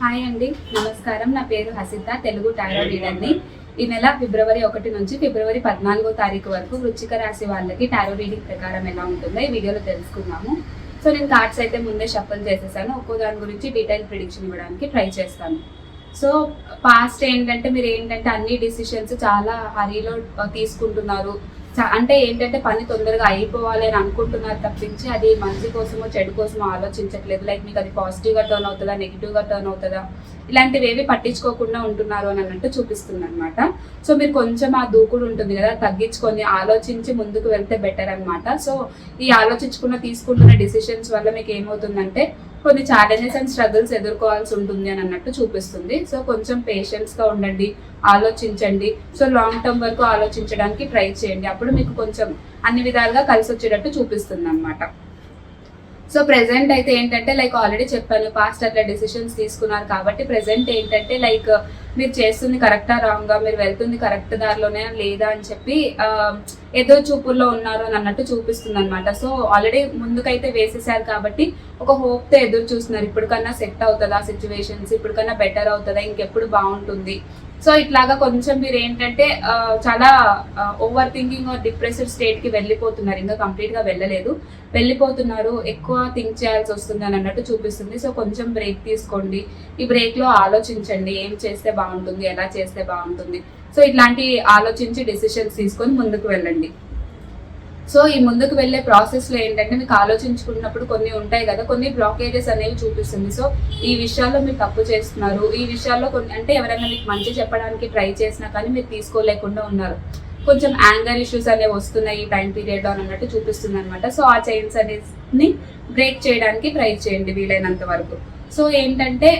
Hi అండి నమస్కారం. నా పేరు హసిత తెలుగు టారో రీడర్ని ఈ నెల ఫిబ్రవరి ఒకటి నుంచి ఫిబ్రవరి పద్నాలుగో తారీఖు వరకు వృచ్చిక రాశి వాళ్ళకి టారో రీడింగ్ ప్రకారం ఎలా ఉంటుందో ఈ వీడియోలో తెలుసుకుందాము. సో నేను కార్డ్స్ అయితే ముందే షఫల్ చేసేసాను. ఒక్కో దాని గురించి డీటెయిల్ ప్రిడిక్షన్ ఇవ్వడానికి ట్రై చేస్తాను. సో పాస్ట్ ఏంటంటే మీరు ఏంటంటే అన్ని డిసిషన్స్ చాలా హరీలో తీసుకుంటున్నారు. అంటే ఏంటంటే పని తొందరగా అయిపోవాలి అని అనుకుంటున్నారు తప్పించి అది మంచి కోసమో చెడు కోసమో ఆలోచించట్లేదు. లైక్ మీకు అది పాజిటివ్గా టర్న్ అవుతుందా నెగిటివ్గా టర్న్ అవుతుందా? ఇలాంటివి ఏవి పట్టించుకోకుండా ఉంటున్నారు అని అన్నట్టు చూపిస్తుంది అనమాట సో మీరు కొంచెం ఆ దూకుడు ఉంటుంది కదా తగ్గించుకొని ఆలోచించి ముందుకు వెళ్తే బెటర్ అన్నమాట. సో ఈ ఆలోచించకుండా తీసుకుంటున్న డిసిషన్స్ వల్ల మీకు ఏమవుతుందంటే కొన్ని ఛాలెంజెస్ అండ్ స్ట్రగుల్స్ ఎదుర్కోవాల్సి ఉంటుంది అని అన్నట్టు చూపిస్తుంది. సో కొంచెం పేషెన్స్గా ఉండండి ఆలోచించండి. సో లాంగ్ టర్మ్ వరకు ఆలోచించడానికి ట్రై చేయండి. అప్పుడు మీకు కొంచెం అన్ని విధాలుగా కలిసి వచ్చేటట్టు చూపిస్తుంది అనమాట సో ప్రెసెంట్ అయితే ఏంటంటే లైక్ ఆల్రెడీ చెప్పాను పాస్ట్ అట్లా డెసిషన్స్ తీసుకున్నారు కాబట్టి ప్రెసెంట్ ఏంటంటే లైక్ మీరు చేస్తుంది కరెక్టా రాంగా మీరు వెళ్తుంది కరెక్ట్ దారిలోనే లేదా అని చెప్పి ఏదో చూపుల్లో ఉన్నారు అని అన్నట్టు చూపిస్తుంది అనమాట సో ఆల్రెడీ ముందుకైతే వేసేసారు కాబట్టి ఒక హోప్తో ఎదురు చూస్తున్నారు. ఇప్పటికన్నా సెట్ అవుతుందా సిచ్యువేషన్స్ ఇప్పటికన్నా బెటర్ అవుతుందా ఇంకెప్పుడు బాగుంటుంది? సో ఇట్లాగా కొంచెం మీరు ఏంటంటే చాలా ఓవర్ థింకింగ్ డిప్రెసివ్ స్టేట్కి వెళ్ళిపోతున్నారు. ఇంకా కంప్లీట్గా వెళ్ళలేదు. వెళ్ళిపోతున్నారు. ఎక్కువ థింక్ చేయాల్సి వస్తుంది అని అన్నట్టు చూపిస్తుంది. సో కొంచెం బ్రేక్ తీసుకోండి. ఈ బ్రేక్లో ఆలోచించండి. ఏం చేస్తే బాగుంటుంది? ఎలా చేస్తే బాగుంటుంది? సో ఇట్లాంటి ఆలోచించి డెసిషన్స్ తీసుకొని ముందుకు వెళ్ళండి. సో ఈ ముందుకు వెళ్ళే ప్రాసెస్లో ఏంటంటే మీకు ఆలోచించుకున్నప్పుడు కొన్ని ఉంటాయి కదా కొన్ని బ్లాకేజెస్ అనేవి చూపిస్తుంది. సో ఈ విషయాల్లో మీరు తప్పు చేస్తున్నారు. ఈ విషయాల్లో కొన్ని అంటే ఎవరైనా మీకు మంచి చెప్పడానికి ట్రై చేసినా కానీ మీరు తీసుకోలేకుండా ఉన్నారు. కొంచెం యాంగర్ ఇష్యూస్ అనేవి వస్తున్నాయి ఈ టైం పీరియడ్లో అని అన్నట్టు చూపిస్తుంది అనమాట సో ఆ చైన్స్ అనేది బ్రేక్ చేయడానికి ట్రై చేయండి వీలైనంత వరకు. సో ఏంటంటే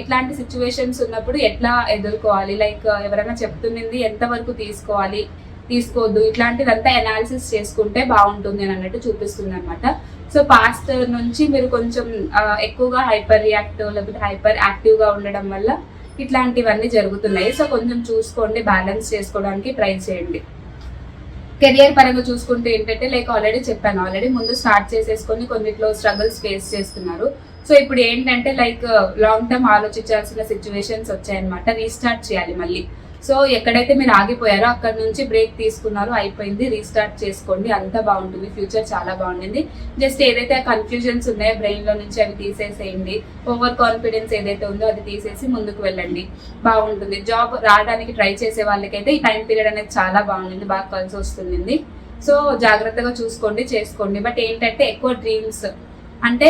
ఇట్లాంటి సిచ్యువేషన్స్ ఉన్నప్పుడు ఎట్లా ఎదుర్కోవాలి? లైక్ ఎవరైనా చెప్తున్నది ఎంతవరకు తీసుకోవాలి? తీసుకోవద్దు. ఇట్లాంటిదంతా ఎనాలిసిస్ చేసుకుంటే బాగుంటుంది అని అన్నట్టు చూపిస్తుంది అనమాట సో పాస్ట్ నుంచి మీరు కొంచెం ఎక్కువగా హైపర్ రియాక్ట్ లేకపోతే హైపర్ యాక్టివ్గా ఉండడం వల్ల ఇట్లాంటివన్నీ జరుగుతున్నాయి. సో కొంచెం చూసుకోండి బ్యాలెన్స్ చేసుకోవడానికి ట్రై చేయండి. కెరియర్ పరంగా చూసుకుంటే ఏంటంటే లైక్ ఆల్రెడీ చెప్పాను ఆల్రెడీ ముందు స్టార్ట్ చేసేసుకొని కొన్నిట్లో స్ట్రగుల్స్ ఫేస్ చేస్తున్నారు. సో ఇప్పుడు ఏంటంటే లైక్ లాంగ్ టర్మ్ ఆలోచించాల్సిన సిచ్యువేషన్స్ వచ్చాయన్నమాట. రీస్టార్ట్ చేయాలి మళ్ళీ. సో ఎక్కడైతే మీరు ఆగిపోయారో అక్కడ నుంచి బ్రేక్ తీసుకున్నారో అయిపోయింది రీస్టార్ట్ చేసుకోండి. అంతా బాగుంటుంది ఫ్యూచర్ చాలా బాగుంటుంది. జస్ట్ ఏదైతే కన్ఫ్యూజన్స్ ఉన్నాయో బ్రెయిన్లో నుంచి అవి తీసేసేయండి. ఓవర్ కాన్ఫిడెన్స్ ఏదైతే ఉందో అది తీసేసి ముందుకు వెళ్ళండి. బాగుంటుంది. జాబ్ రావడానికి ట్రై చేసే వాళ్ళకైతే ఈ టైం పీరియడ్ అనేది చాలా బాగుంటుంది బాగా కలిసి వస్తుంది సో జాగ్రత్తగా చూసుకోండి చేసుకోండి. బట్ ఏంటంటే ఎక్కువ డ్రీమ్స్ అంటే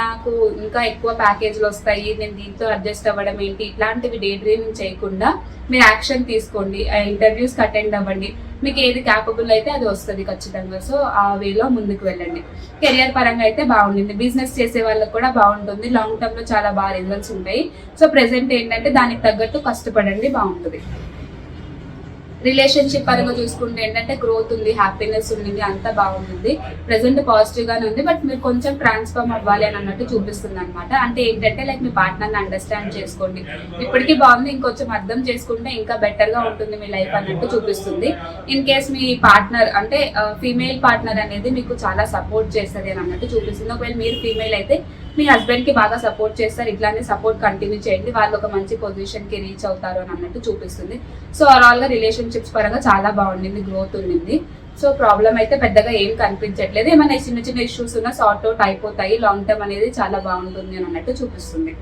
నాకు ఇంకా ఎక్కువ ప్యాకేజ్లు వస్తాయి నేను దీంతో అడ్జస్ట్ అవ్వడం ఏంటి ఇట్లాంటివి డే డ్రీమింగ్ చేయకుండా మీరు యాక్షన్ తీసుకోండి ఇంటర్వ్యూస్కి అటెండ్ అవ్వండి. మీకు ఏది క్యాపబుల్ అయితే అది వస్తుంది ఖచ్చితంగా. సో ఆ వేలో ముందుకు వెళ్ళండి. కెరియర్ పరంగా అయితే బాగుంటుంది. బిజినెస్ చేసే వాళ్ళకి కూడా బాగుంటుంది. లాంగ్ టర్మ్లో చాలా బాగా రిజల్ట్స్ ఉంటాయి. సో ప్రెసెంట్ ఏంటంటే దానికి తగ్గట్టు కష్టపడండి బాగుంటుంది. రిలేషన్షిప్ పరంగా చూసుకుంటే ఏంటంటే గ్రోత్ ఉంది హ్యాపీనెస్ ఉంది అంతా బాగుంది. ప్రెసెంట్ పాజిటివ్ గానే ఉంది బట్ మీరు కొంచెం ట్రాన్స్ఫార్మ్ అవ్వాలి అని అన్నట్టు చూపిస్తుంది అనమాట అంటే ఏంటంటే లైక్ మీ పార్ట్నర్ అండర్స్టాండ్ చేసుకోండి. ఇప్పటికీ బాగుంది ఇంకొంచెం అర్థం చేసుకుంటే ఇంకా బెటర్గా ఉంటుంది మీ లైఫ్ అన్నట్టు చూపిస్తుంది. ఇన్ కేస్ మీ పార్ట్నర్ అంటే ఫీమేల్ పార్ట్నర్ అనేది మీకు చాలా సపోర్ట్ చేస్తుంది అని అన్నట్టు చూపిస్తుంది. ఒకవేళ మీరు ఫీమేల్ అయితే మీ హస్బెండ్కి బాగా సపోర్ట్ చేస్తారు. ఇట్లానే సపోర్ట్ కంటిన్యూ చేయండి. వాళ్ళు ఒక మంచి పొజిషన్కి రీచ్ అవుతారు అని అన్నట్టు చూపిస్తుంది. సో ఓవరాల్గా రిలేషన్షిప్స్ పరంగా చాలా బాగుండింది గ్రోత్ ఉండింది. సో ప్రాబ్లం అయితే పెద్దగా ఏం కనిపించట్లేదు. ఏమైనా చిన్న చిన్న ఇష్యూస్ ఉన్నా సార్ట్ అవుట్ అయిపోతాయి. లాంగ్ టర్మ్ అనేది చాలా బాగుంటుంది అని అన్నట్టు చూపిస్తుంది.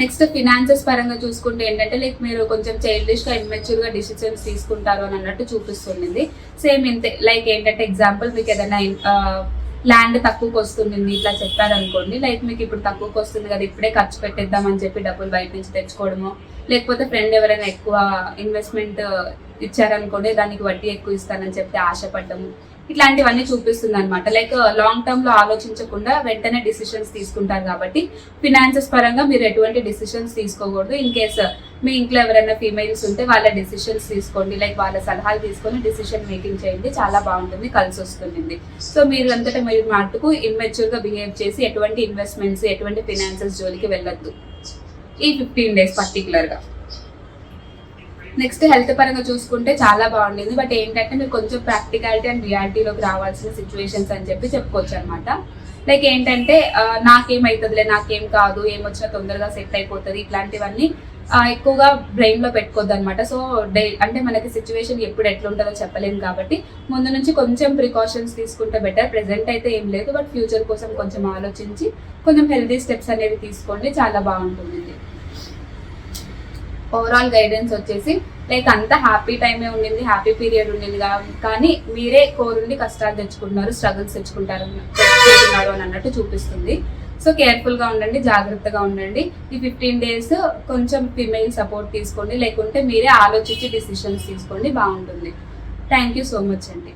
నెక్స్ట్ ఫినాన్సెస్ పరంగా చూసుకుంటే ఏంటంటే లైక్ మీరు కొంచెం చైల్డిష్గా ఇమ్మెచ్యూర్గా డిసిషన్స్ తీసుకుంటారు అని అన్నట్టు చూపిస్తుంది సేమ్ ఇంతే. లైక్ ఏంటంటే ఎగ్జాంపుల్ మీకు ఏదైనా ల్యాండ్ తక్కువకి వస్తుంది ఇట్లా చెప్పారనుకోండి. లైక్ మీకు ఇప్పుడు తక్కువకి వస్తుంది కదా ఇప్పుడే ఖర్చు పెట్టేద్దాం అని చెప్పి డబ్బులు బయట నుంచి తెచ్చుకోవడము. లేకపోతే ఫ్రెండ్ ఎవరైనా ఎక్కువ ఇన్వెస్ట్మెంట్ uh, ఇచ్చారనుకోండి దానికి వడ్డీ ఎక్కువ ఇస్తానని చెప్తే ఆశపడ్డము. ఇట్లాంటివన్నీ చూపిస్తుంది అనమాట లైక్ లాంగ్ uh, టర్మ్లో ఆలోచించకుండా వెంటనే డిసిషన్స్ తీసుకుంటారు కాబట్టి ఫినాన్సెస్ పరంగా మీరు ఎటువంటి డిసిషన్స్ తీసుకోకూడదు. ఇన్ కేస్ uh, మీ ఇంట్లో ఎవరైనా ఫీమేల్స్ ఉంటే వాళ్ళ డిసిషన్స్ తీసుకోండి. లైక్ వాళ్ళ సలహాలు తీసుకొని డిసిషన్ మేకింగ్ చేయండి. చాలా బాగుంటుంది కలిసి వస్తుంది సో మీరు అంతటా మీరు మటుకు ఇమ్మెచ్యూర్గా బిహేవ్ చేసి ఎటువంటి ఇన్వెస్ట్మెంట్స్ ఎటువంటి ఫినాన్సెస్ జోలికి వెళ్ళొద్దు. ఈ ఫిఫ్టీన్ డేస్ పర్టికులర్గా నెక్స్ట్ హెల్త్ పరంగా చూసుకుంటే చాలా బాగుండేది బట్ ఏంటంటే మీరు కొంచెం ప్రాక్టికాలిటీ అండ్ రియాలిటీలోకి రావాల్సిన సిచ్యువేషన్స్ అని చెప్పి చెప్పుకోవచ్చు అనమాట లైక్ ఏంటంటే నాకేమవుతుందిలే నాకేం కాదు ఏమొచ్చినా తొందరగా సెట్ అయిపోతుంది ఇట్లాంటివన్నీ ఎక్కువగా బ్రెయిన్లో పెట్టుకోవద్దు అనమాట సో డే అంటే మనకి సిచ్యువేషన్ ఎప్పుడు ఎట్లుంటుందో చెప్పలేము కాబట్టి ముందు నుంచి కొంచెం ప్రికాషన్స్ తీసుకుంటే బెటర్ ప్రెసెంట్ అయితే ఏం లేదు బట్ ఫ్యూచర్ కోసం కొంచెం ఆలోచించి కొంచెం హెల్తీ స్టెప్స్ అనేవి తీసుకోండి చాలా బాగుంటుంది. ఓవరాల్ గైడెన్స్ వచ్చేసి లైక్ అంత హ్యాపీ టైమే ఉండింది హ్యాపీ పీరియడ్ ఉండింది కానీ మీరే కోరుండి కష్టాలు తెచ్చుకుంటున్నారు స్ట్రగుల్స్ తెచ్చుకుంటారు తెచ్చుకుంటున్నారు అని అన్నట్టు చూపిస్తుంది. సో కేర్ఫుల్గా ఉండండి జాగ్రత్తగా ఉండండి. ఈ ఫిఫ్టీన్ డేస్ కొంచెం ఫిమేల్ సపోర్ట్ తీసుకోండి లేకుంటే మీరే ఆలోచించి డిసిషన్స్ తీసుకోండి బాగుంటుంది. థ్యాంక్ యూ సో మచ్ అండి.